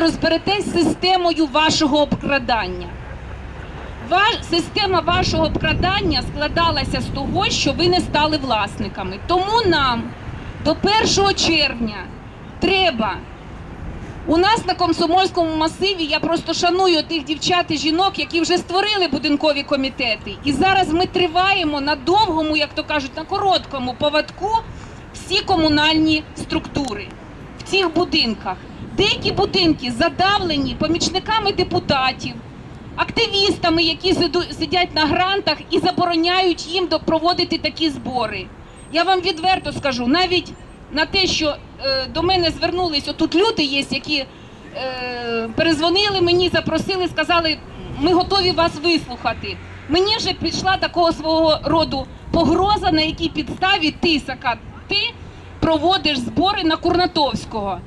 розберетесь з системою вашого обкрадання. Ва- Система вашого обкрадання складалася з того, що ви не стали власниками. Тому нам до 1 червня треба. У нас на комсомольському масиві я просто шаную тих дівчат і жінок, які вже створили будинкові комітети. І зараз ми триваємо на довгому, як то кажуть, на короткому поводку всі комунальні структури в цих будинках. Деякі будинки задавлені помічниками депутатів, активістами, які сидять на грантах і забороняють їм проводити такі збори. Я вам відверто скажу, навіть на те, що е, до мене звернулись, отут люди є, які е, перезвонили мені, запросили, сказали, ми готові вас вислухати. Мені вже пішла такого свого роду погроза, на якій підставі ти, Сака, ти проводиш збори на Курнатовського.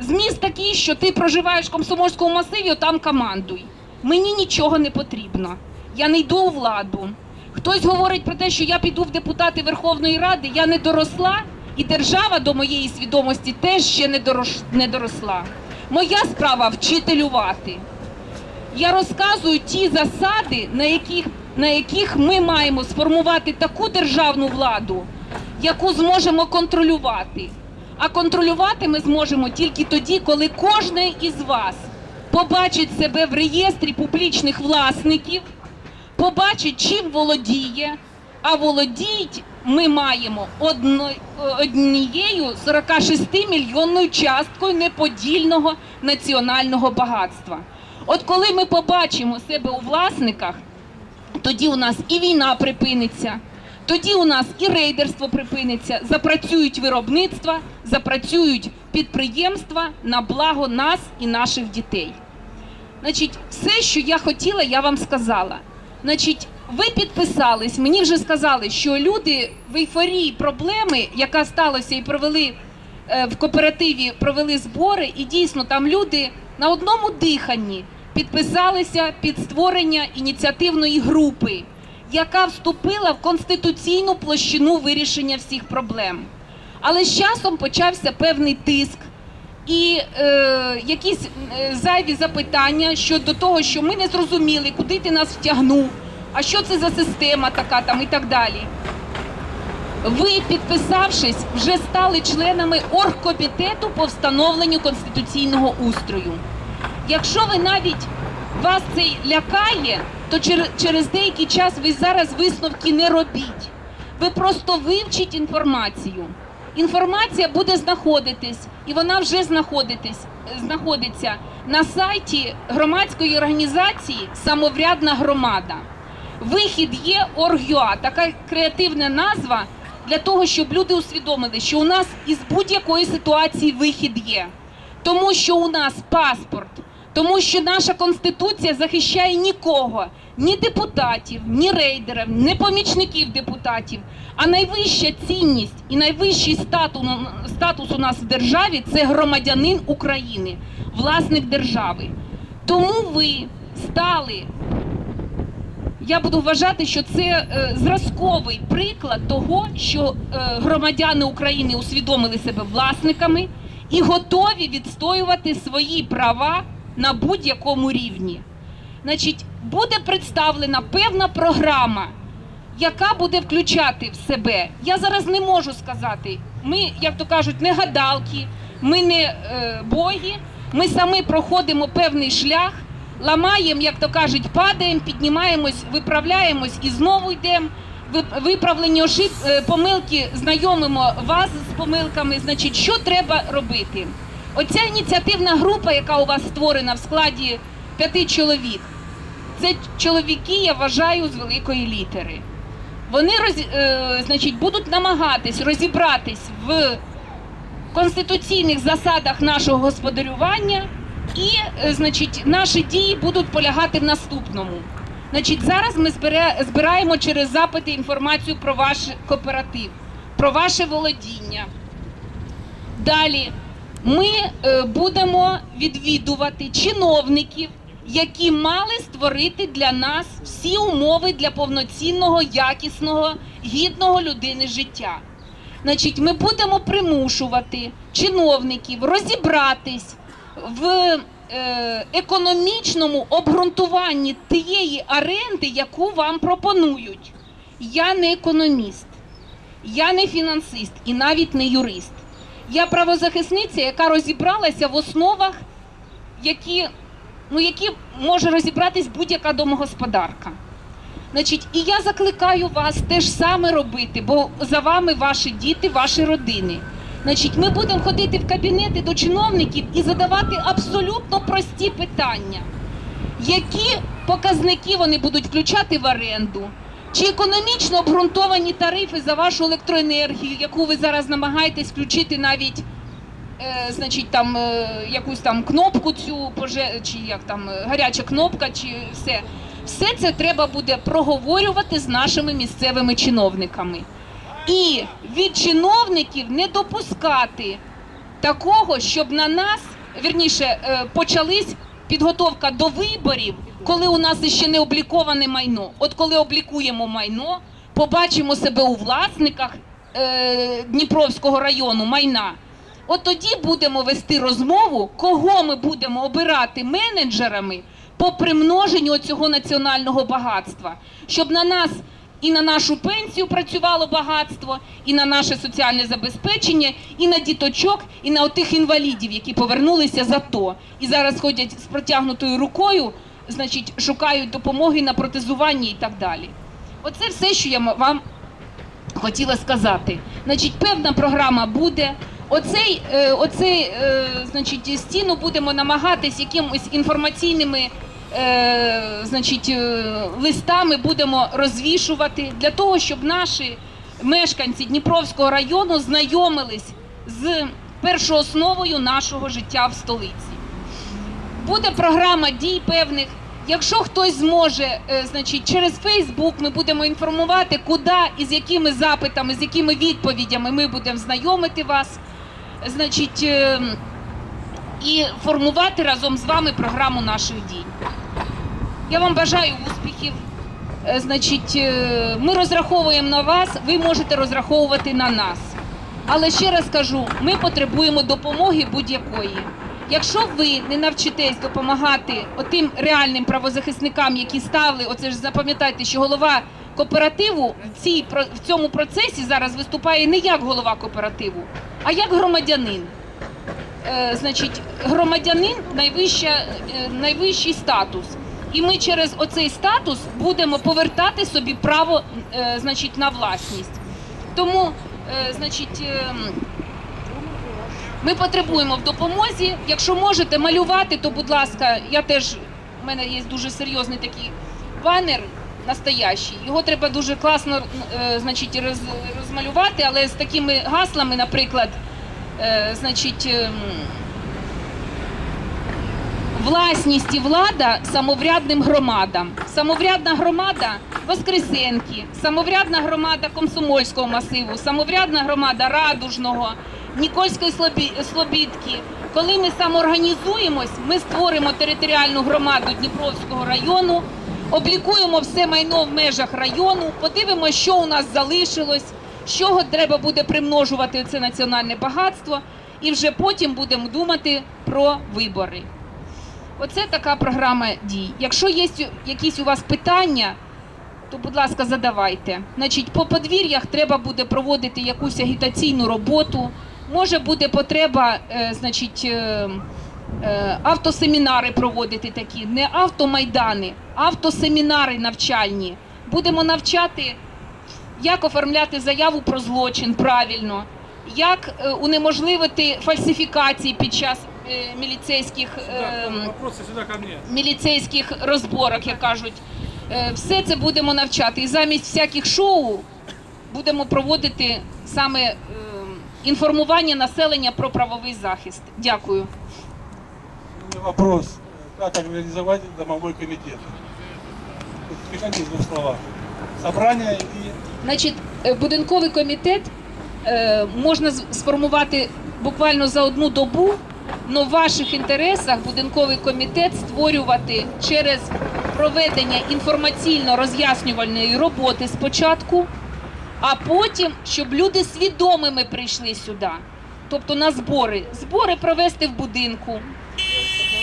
Зміст такий, що ти проживаєш в комсомольському масиві, там командуй. Мені нічого не потрібно. Я не йду у владу. Хтось говорить про те, що я піду в депутати Верховної Ради, я не доросла, і держава до моєї свідомості теж ще не, доросла. Моя справа вчителювати. Я розказую ті засади, на яких, на яких ми маємо сформувати таку державну владу, яку зможемо контролювати. А контролювати ми зможемо тільки тоді, коли кожен із вас побачить себе в реєстрі публічних власників, побачить, чим володіє, а володіють ми маємо одно, однією 46 мільйонною часткою неподільного національного багатства. От коли ми побачимо себе у власниках, тоді у нас і війна припиниться, тоді у нас і рейдерство припиниться, запрацюють виробництва, запрацюють підприємства на благо нас і наших дітей. Значить, все, що я хотіла, я вам сказала. Значить, ви підписались, мені вже сказали, що люди в ейфорії проблеми, яка сталася, і провели е, в кооперативі, провели збори, і дійсно там люди на одному диханні підписалися під створення ініціативної групи, яка вступила в конституційну площину вирішення всіх проблем. Але з часом почався певний тиск і е, якісь е, зайві запитання щодо того, що ми не зрозуміли, куди ти нас втягнув, а що це за система така там і так далі. Ви, підписавшись, вже стали членами оргкомітету по встановленню конституційного устрою. Якщо ви навіть вас це лякає, то чер- через деякий час ви зараз висновки не робіть. Ви просто вивчіть інформацію. Інформація буде знаходитись, і вона вже знаходитись, знаходиться на сайті громадської організації Самоврядна громада. Вихід є Оргюа, така креативна назва для того, щоб люди усвідомили, що у нас із будь-якої ситуації вихід є. Тому що у нас паспорт, тому що наша конституція захищає нікого, ні депутатів, ні рейдерів, ні помічників депутатів. А найвища цінність і найвищий статус, статус у нас в державі це громадянин України, власник держави. Тому ви стали я буду вважати, що це е, зразковий приклад того, що е, громадяни України усвідомили себе власниками і готові відстоювати свої права на будь-якому рівні. Значить, буде представлена певна програма, яка буде включати в себе. Я зараз не можу сказати. Ми, як то кажуть, не гадалки, ми не е, боги. Ми самі проходимо певний шлях, ламаємо, як то кажуть, падаємо, піднімаємось, виправляємось і знову йдемо. Виправлені ошиб, е, помилки, знайомимо вас з помилками. Значить, що треба робити? Оця ініціативна група, яка у вас створена в складі п'яти чоловік, це чоловіки, я вважаю, з великої літери. Вони роз, е, значить, будуть намагатись розібратись в конституційних засадах нашого господарювання, і е, значить, наші дії будуть полягати в наступному. Значить, зараз ми збираємо через запити інформацію про ваш кооператив, про ваше володіння. Далі ми е, будемо відвідувати чиновників, які мали створити для нас всі умови для повноцінного, якісного, гідного людини життя. Значить, ми будемо примушувати чиновників розібратись в е, економічному обґрунтуванні тієї оренди, яку вам пропонують. Я не економіст, я не фінансист і навіть не юрист. Я правозахисниця, яка розібралася в основах, які, ну, які може розібратись будь-яка домогосподарка. Значить, і я закликаю вас те ж саме робити, бо за вами ваші діти, ваші родини. Значить, ми будемо ходити в кабінети до чиновників і задавати абсолютно прості питання. Які показники вони будуть включати в оренду? Чи економічно обґрунтовані тарифи за вашу електроенергію, яку ви зараз намагаєтесь включити навіть е, значить, там е, якусь там кнопку цю поже... чи як там е, гаряча кнопка, чи все. Все це треба буде проговорювати з нашими місцевими чиновниками. І від чиновників не допускати такого, щоб на нас, вірніше, е, почались підготовка до виборів, коли у нас ще не обліковане майно. От коли облікуємо майно, побачимо себе у власниках е, Дніпровського району майна. От тоді будемо вести розмову, кого ми будемо обирати менеджерами по примноженню цього національного багатства, щоб на нас і на нашу пенсію працювало багатство, і на наше соціальне забезпечення, і на діточок, і на отих інвалідів, які повернулися за то, і зараз ходять з протягнутою рукою, значить, шукають допомоги на протезування і так далі. Оце все, що я вам хотіла сказати. Значить, певна програма буде. Оцей, е, оцей е, значить, стіну будемо намагатись якимось інформаційними е, значить, листами будемо розвішувати для того, щоб наші мешканці Дніпровського району знайомились з першоосновою нашого життя в столиці. Буде програма дій певних. Якщо хтось зможе, е, значить, через Фейсбук ми будемо інформувати, куди і з якими запитами, з якими відповідями ми будемо знайомити вас, значить, е, і формувати разом з вами програму наших дій. Я вам бажаю успіхів. Е, Значить, ми розраховуємо на вас, ви можете розраховувати на нас. Але ще раз кажу, ми потребуємо допомоги будь-якої. Якщо ви не навчитесь допомагати отим реальним правозахисникам, які ставили, оце ж запам'ятайте, що голова кооперативу в, цій, в цьому процесі зараз виступає не як голова кооперативу, а як громадянин. Е, значить, громадянин найвища, е, найвищий статус. І ми через оцей статус будемо повертати собі право е, значить, на власність. Тому, е, значить, е, ми потребуємо в допомозі. Якщо можете малювати, то будь ласка, я теж у мене є дуже серйозний такий банер настоящий. Його треба дуже класно е, значить, роз, розмалювати, але з такими гаслами, наприклад, е, значить. ем, Власність і влада самоврядним громадам. Самоврядна громада Воскресенки, самоврядна громада Комсомольського масиву, самоврядна громада Радужного, Нікольської Слобі- Слобідки. Коли ми самоорганізуємось, ми створимо територіальну громаду Дніпровського району, облікуємо все майно в межах району, подивимося, що у нас залишилось, з чого треба буде примножувати це національне багатство, і вже потім будемо думати про вибори. Оце така програма дій. Якщо є якісь у вас питання, то, будь ласка, задавайте. Значить, по подвір'ях треба буде проводити якусь агітаційну роботу. Може буде потреба, е, значить, е, е, автосемінари проводити такі, не автомайдани, автосемінари навчальні. Будемо навчати, як оформляти заяву про злочин правильно, як унеможливити фальсифікації під час міліцейських. Ем, міліцейських розборок, як кажуть. Все це будемо навчати. І замість всяких шоу будемо проводити саме інформування населення про правовий захист. Дякую. Вопрос. Как организовать домовой комитет? Механизм в словах. Собрание и Значить, е, будинковий комітет е, можна сформувати буквально за одну добу, але в ваших інтересах будинковий комітет створювати через проведення інформаційно-роз'яснювальної роботи спочатку, а потім, щоб люди свідомими прийшли сюди. Тобто на збори. Збори провести в будинку,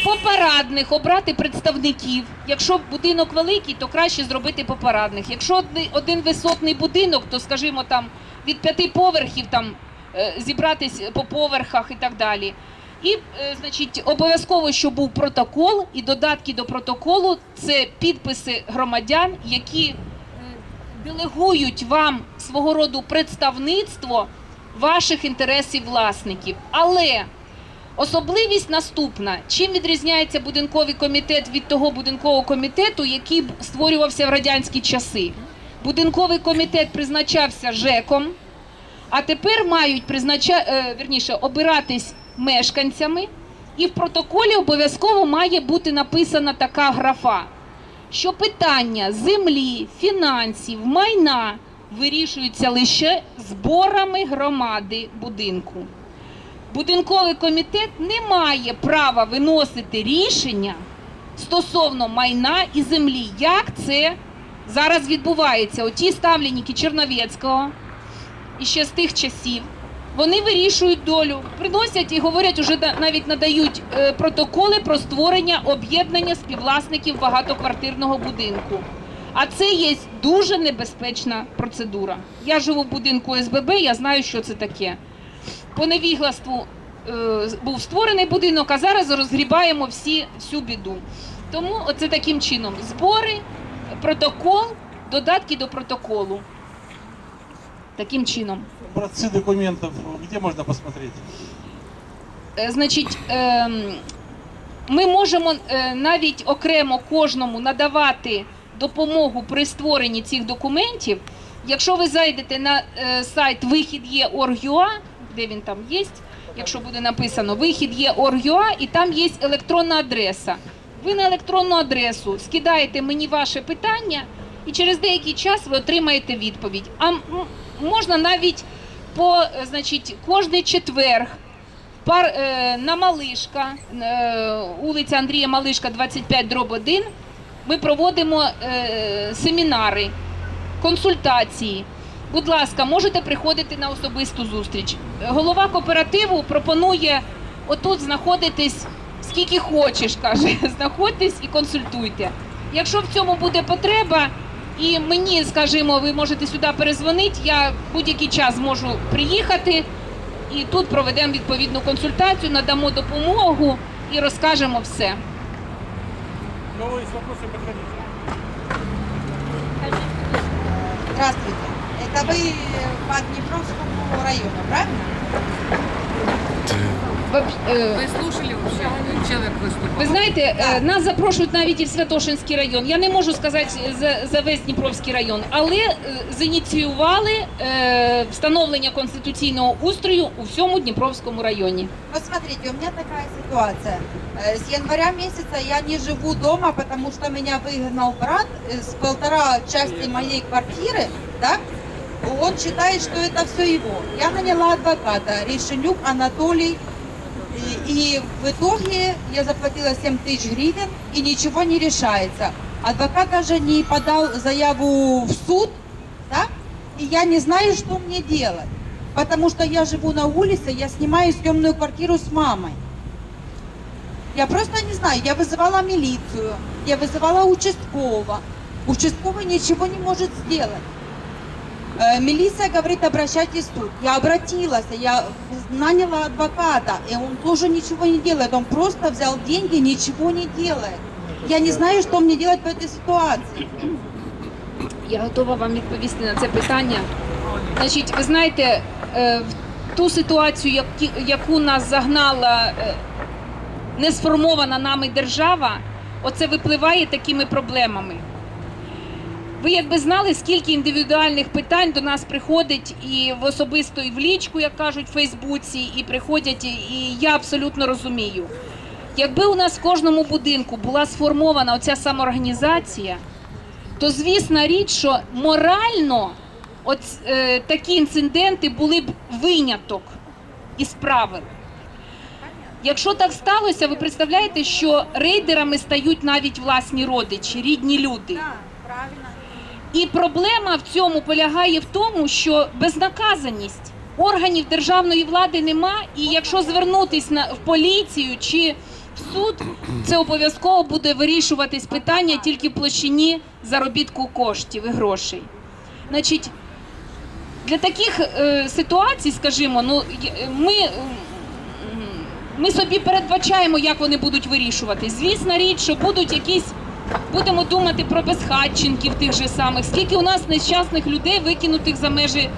Попарадних обрати представників. Якщо будинок великий, то краще зробити попарадних. Якщо один висотний будинок, то скажімо там від п'яти поверхів там е, зібратись по поверхах і так далі. І, е, значить, обов'язково, щоб був протокол, і додатки до протоколу це підписи громадян, які делегують вам свого роду представництво ваших інтересів власників. Але особливість наступна: чим відрізняється будинковий комітет від того будинкового комітету, який створювався в радянські часи? Будинковий комітет призначався ЖЕКом, а тепер мають признача... е, вірніше, обиратись мешканцями, і в протоколі обов'язково має бути написана така графа, що питання землі, фінансів, майна вирішуються лише зборами громади будинку. Будинковий комітет не має права виносити рішення стосовно майна і землі. Як це зараз відбувається? Оті ставленники Черновецького і ще з тих часів. Вони вирішують долю, приносять і говорять, уже навіть надають е, протоколи про створення об'єднання співвласників багатоквартирного будинку. А це є дуже небезпечна процедура. Я живу в будинку СББ, я знаю, що це таке. По невігластву е, був створений будинок, а зараз розгрібаємо всі, всю біду. Тому оце таким чином: збори, протокол, додатки до протоколу. Таким чином. Образцы документов где можно посмотреть? Е, Значить, ем, ми можемо е, навіть окремо кожному надавати допомогу при створенні цих документів. Якщо ви зайдете на е, сайт вихід є де він там є, якщо буде написано вихід є Орг.ua, і там є електронна адреса. Ви на електронну адресу скидаєте мені ваше питання, і через деякий час ви отримаєте відповідь. А можна навіть по е, значить, кожний четверг пар, е, на Малишка, вулиця Андрія Малишка, 25 дроб 1, ми проводимо е, семінари, консультації. Будь ласка, можете приходити на особисту зустріч. Голова кооперативу пропонує отут знаходитись скільки хочеш, каже. Знаходьтесь і консультуйте. Якщо в цьому буде потреба, і мені, скажімо, ви можете сюди перезвонити, я будь-який час зможу приїхати і тут проведемо відповідну консультацію, надамо допомогу і розкажемо все У кого есть вопросы, подходите. Здравствуйте. Это вы по Днепровскому району, правильно? е, Вы слушали вообще? Человек выступал. Ви знаєте, е, нас запрошують навіть і в Святошинський район. Я не можу сказати за, за весь Дніпровський район, але е, зініціювали е, встановлення конституційного устрою у всьому Дніпровському районі. Вот смотрите, у меня такая ситуация. Э, С января месяца я не живу дома, потому что меня выгнал брат э, с полтора части моей квартиры, да? Он считает, что это все его. Я наняла адвоката, Решенюк Анатолий. И, в итоге я заплатила 7 тысяч гривен, и ничего не решается. Адвокат даже не подал заяву в суд, да? И я не знаю, что мне делать. Потому что я живу на улице, я снимаю съемную квартиру с мамой. Я просто не знаю, я вызывала милицию, я вызывала участкового. Участковый ничего не может сделать. Э, Милиция говорит, обращайтесь суд. Я обратилась, я наняла адвоката, и он тоже ничего не делает. Он просто взял деньги, ничего не делает. Я не знаю, что мне делать в этой ситуации. Я готова вам відповісти на це питання. Значить, ви знаєте, е, в ту ситуацію, яку нас загнала е, несформована нами держава, оце випливає такими проблемами. Ви якби знали, скільки індивідуальних питань до нас приходить і в особисто, і в лічку, як кажуть, в Фейсбуці, і приходять, і- я абсолютно розумію. Якби у нас в кожному будинку була сформована оця самоорганізація, то звісна річ, що морально от, е, такі інциденти були б виняток із правил. Якщо так сталося, ви представляєте, що рейдерами стають навіть власні родичі, рідні люди. І проблема в цьому полягає в тому, що безнаказаність органів державної влади нема, і якщо звернутися на в поліцію чи в суд, це обов'язково буде вирішуватись питання тільки в площині заробітку коштів і грошей. Значить, для таких е, ситуацій, скажімо, ну ми, ми собі передбачаємо, як вони будуть вирішувати. Звісна річ, що будуть якісь, будемо думати про безхатченків тих же самих, скільки у нас нещасних людей викинутих за межі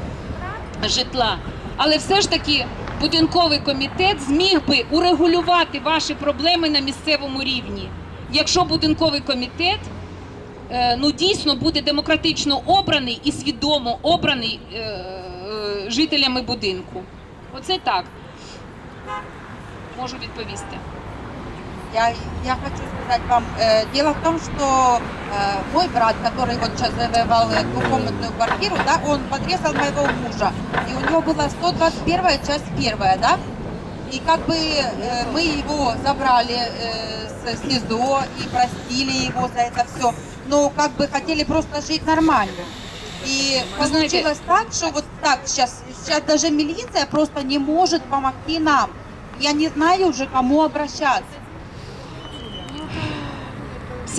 житла. Але все ж таки будинковий комітет зміг би урегулювати ваші проблеми на місцевому рівні, якщо будинковий комітет е, ну дійсно буде демократично обраний і свідомо обраний е, е, жителями будинку. Оце так. Можу відповісти. Я, я хочу сказать вам, э, дело в том, что э, мой брат, который вот сейчас завоевал э, двухкомнатную квартиру, да, он подрезал моего мужа, и у него была 121 часть первая, да, и как бы э, мы его забрали э, с СИЗО и простили его за это все, но как бы хотели просто жить нормально. И получилось так, что вот так сейчас, сейчас даже милиция просто не может помогти нам. Я не знаю уже, кому обращаться.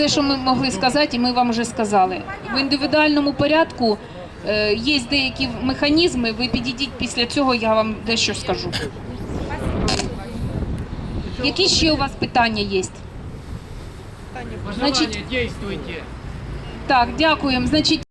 Все, що ми могли сказати, і ми вам вже сказали. В індивідуальному порядку е, є деякі механізми. Ви підійдіть після цього, я вам дещо скажу. Які ще у вас питання є? Значить, дійствуйте. Так, дякуємо. Значить.